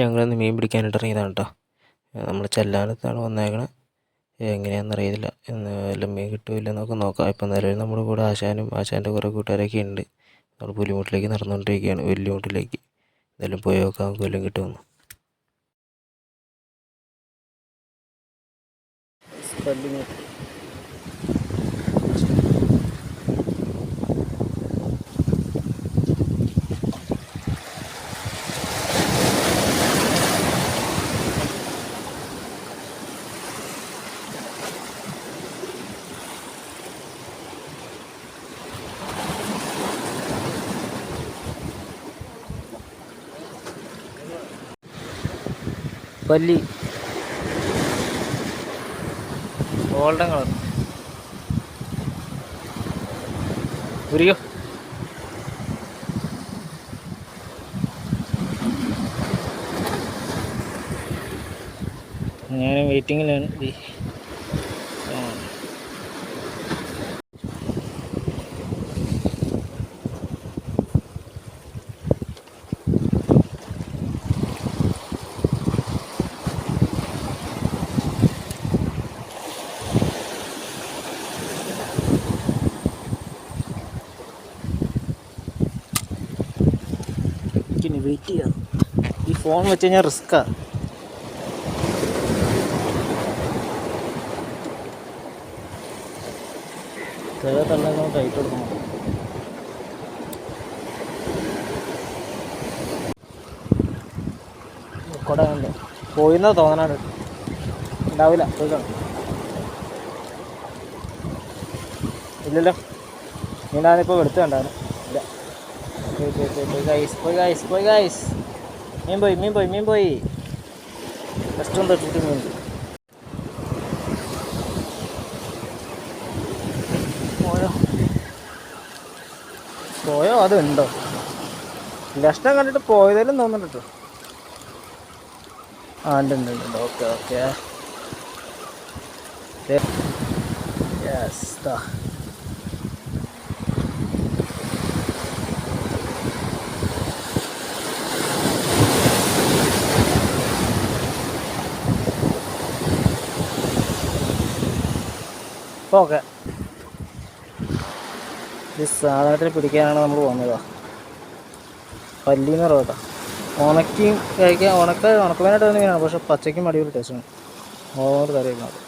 ഞങ്ങളിന്ന് മീൻ പിടിക്കാനായിട്ട് ഇറങ്ങിയതാണ് കേട്ടോ നമ്മൾ ചെല്ലാനത്താണ് വന്നേക്കണത് എങ്ങനെയാണെന്ന് അറിയത്തില്ല വല്ല മീൻ കിട്ടുമോ ഇല്ലയോ എന്നൊക്കെ നോക്കാം. ഇപ്പം നിലവിൽ നമ്മുടെ കൂടെ ആശാനും ആശാന്റെ കുറേ കൂട്ടുകാരൊക്കെ ഉണ്ട്. നമ്മൾ പുലിമുട്ടിലേക്ക് നടന്നുകൊണ്ടിരിക്കുകയാണ്. വെല്ലുമുട്ടിലേക്ക് എന്തായാലും പോയി നോക്കാം. നമുക്ക് വല്ലതും കിട്ടുമെന്ന്. പല്ലി. ഗോൾഡൻ കളർ ഉരിയോ. ഞാൻ വെയിറ്റിങ്ങിലാണ് ദേ. ആ. എനിക്കിനി വെയിറ്റ് ചെയ്യാം ഈ ഫോൺ വെച്ച് കഴിഞ്ഞാൽ റിസ്ക്കാണ് ചില തള്ളങ്ങൾ ടൈറ്റ് കൊടുക്കണം. കൊട കണ്ട്? പോയിന്നാ തോന്നണാണ് ഉണ്ടാവില്ല പോയി ഇല്ലല്ലോ. ഞാനിപ്പോൾ എടുത്തു കണ്ടാണ്. ഇല്ല പോയി പോയി പോയി guys, guys guys, guys guys. Guys boy, പോയി boy, പോയി boy. പോയി കഷ്ടം തൊട്ടിട്ട് മീൻ പോയോ? പോയോ? അത് ഉണ്ടോ ലക്ഷണം കണ്ടിട്ട് പോയതായാലും തോന്നുന്നുണ്ട് ആ ഉണ്ട് ഉണ്ട് ഉണ്ട്. Okay okay. യെസ് താ ഓക്കെ ഈ സാധനത്തിൽ പിടിക്കാനാണ് നമ്മൾ പോകുന്നത് പല്ലിന്ന് പറയാം കേട്ടോ. ഉണക്കിയും കഴിക്കാൻ ഉണക്ക ഉണക്കുവാനായിട്ട് തന്നെ മീനാണ് പക്ഷെ പച്ചയ്ക്കും അടിപൊളി ടേസ്റ്റാണ് ഓരോട് കറി വെക്കുന്നത്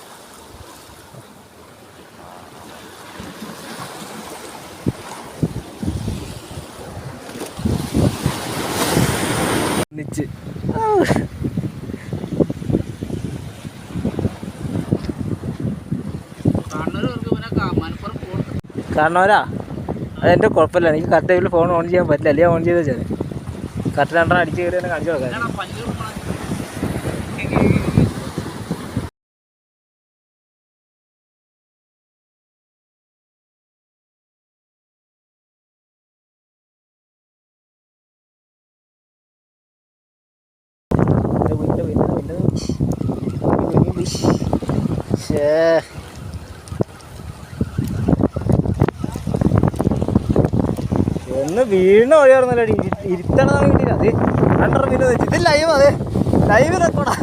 കാരണവരാ? അതെന്റെ കുഴപ്പമില്ല. എനിക്ക് കറക്റ്റ് ടൈമിൽ ഫോൺ ഓൺ ചെയ്യാൻ പറ്റില്ല. അല്ലെങ്കിൽ ഓൺ ചെയ്ത് വെച്ചാൽ കറക്റ്റ് രണ്ടെണ്ണം അടിച്ച് കയറി തന്നെ കാണിച്ചു കൊടുക്കാം. ശേ എന്ന് വീണ് വഴിയായിരുന്നല്ലോ ഇരുത്തണം കിട്ടിയില്ല അത് രണ്ടര മിനിറ്റ് വെച്ച്. ഇത് ലൈവ് അതെ. ലൈവ് റെക്കോർഡാ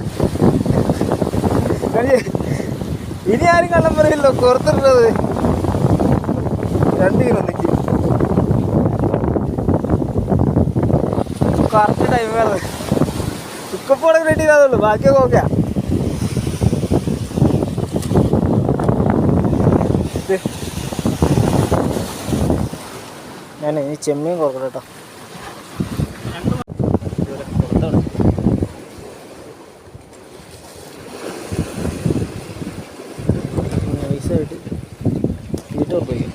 ഇനി ആരും കള്ളം പറയില്ലോ പുറത്തിട്ടുള്ളത് രണ്ട് കിലോ നിൽക്കി കറക്റ്റ് ടൈം വേറെ ചുക്കപ്പോടെ ചെയ്താതുള്ളൂ ബാക്കിയൊക്കെ ഓക്കെയാ ഞാൻ ഈ ചെമ്മീൻ കുറക്കട്ടെ കേട്ടോ. നൈസായിട്ട് വീട്ടിൽ പോയി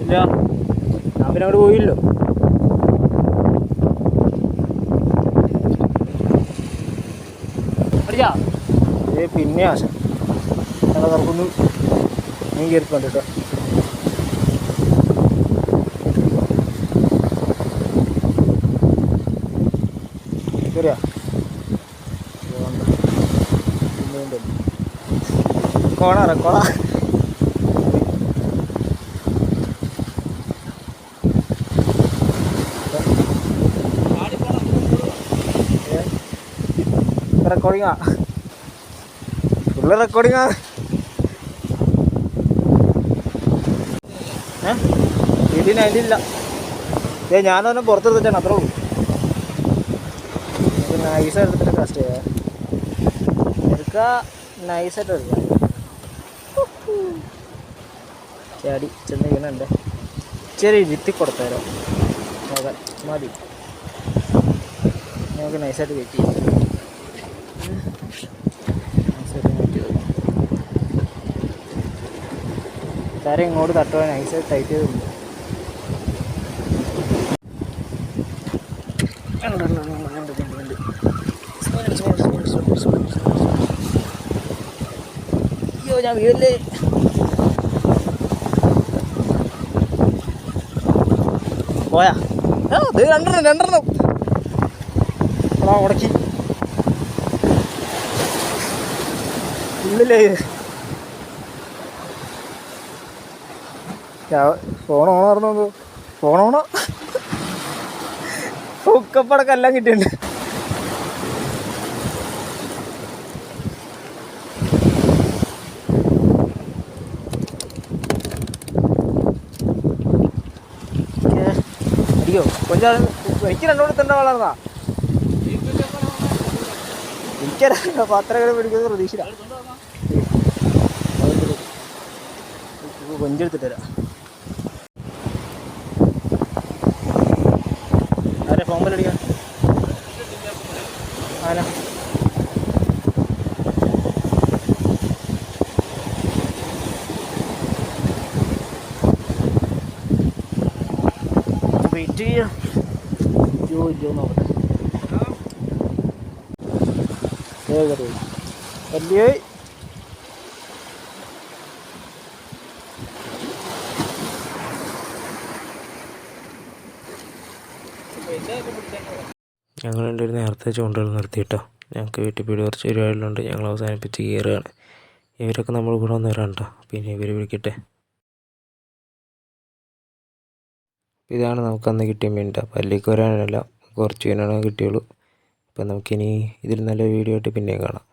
ഇല്ല. അവിടെ പോയില്ലോ ഏ പിന്നെ ആശ. ഞങ്ങൾ നമുക്കൊന്ന് നീ കയറിപ്പോണ്ട് കേട്ടോ. കോണ കോണ റെക്കോർഡിങ്ങാ ഫുള്ള് റെക്കോർഡിങ്ങാ ആ ഇതിന് അതിന്റെ ഇല്ല ഏ ഞാനൊന്നും പുറത്തെടുത്തിട്ടാണ് അത്രേ ഉള്ളൂ. നൈസ് എടുത്തിട്ട് കാസ്റ്റ് ചെയ്യാം. എടുക്കുക നൈസായിട്ട് എടുക്കുക ചാടി ചെന്ന് വീണുണ്ട്. ചെറിയ ഇരുത്തി കൊടുത്തേരോ. നോക്കാൻ മതി. നമുക്ക് നൈസായിട്ട് വെയിറ്റ് ചെയ്യാം നൈസായിട്ട് വെയിറ്റ് ചെയ്തു തര ഇങ്ങോട്ട് തട്ടുവാൻ നൈസായിട്ട് ടൈറ്റ് സ്മെല്ല്. അയ്യോ ഞാൻ ഉടക്കി. ഉള്ളിലേ. ഫോൺ ഓണാർന്നു ഫോൺ ഓണോ ഉക്കപ്പടക്കം എല്ലാം കിട്ടിയിട്ടുണ്ട്. അയ്യോ കൊഞ്ചാ എനിക്ക് രണ്ടോടെ തന്നെ വളർന്നാ എനിക്കറിയാം പാത്രങ്ങൾ പിടിക്കുന്നത് പ്രതീക്ഷ കൊഞ്ചെടുത്തിട്ട് ആരെ ഫോൺ അടിക്കാൻ ആരാ വെയിറ്റ് ചെയ്യാം ജോ ജോ നോക്കട്ടെ വലിയ ഞങ്ങൾ രണ്ടുപേരും നേരത്തെ ചൂണ്ടകൾ നിർത്തിയിട്ടോ ഞങ്ങൾക്ക് വീട്ടിൽ പിടി കുറച്ച് പരിപാടികളുണ്ട്. ഞങ്ങൾ അവസാനിപ്പിച്ച് കയറുകയാണ്. ഇവരൊക്കെ നമ്മൾ കൂടെ വന്നവരാണ് കേട്ടോ. പിന്നെ ഇവർ വിളിക്കട്ടെ. ഇതാണ് നമുക്ക് അന്ന് കിട്ടിയ മീൻ പല്ലിക്ക് വരാനല്ല കുറച്ച് മീനാണ് കിട്ടിയുള്ളൂ. അപ്പം നമുക്കിനി ഇതിൽ നല്ല വീഡിയോ ആയിട്ട് പിന്നെയും കാണാം.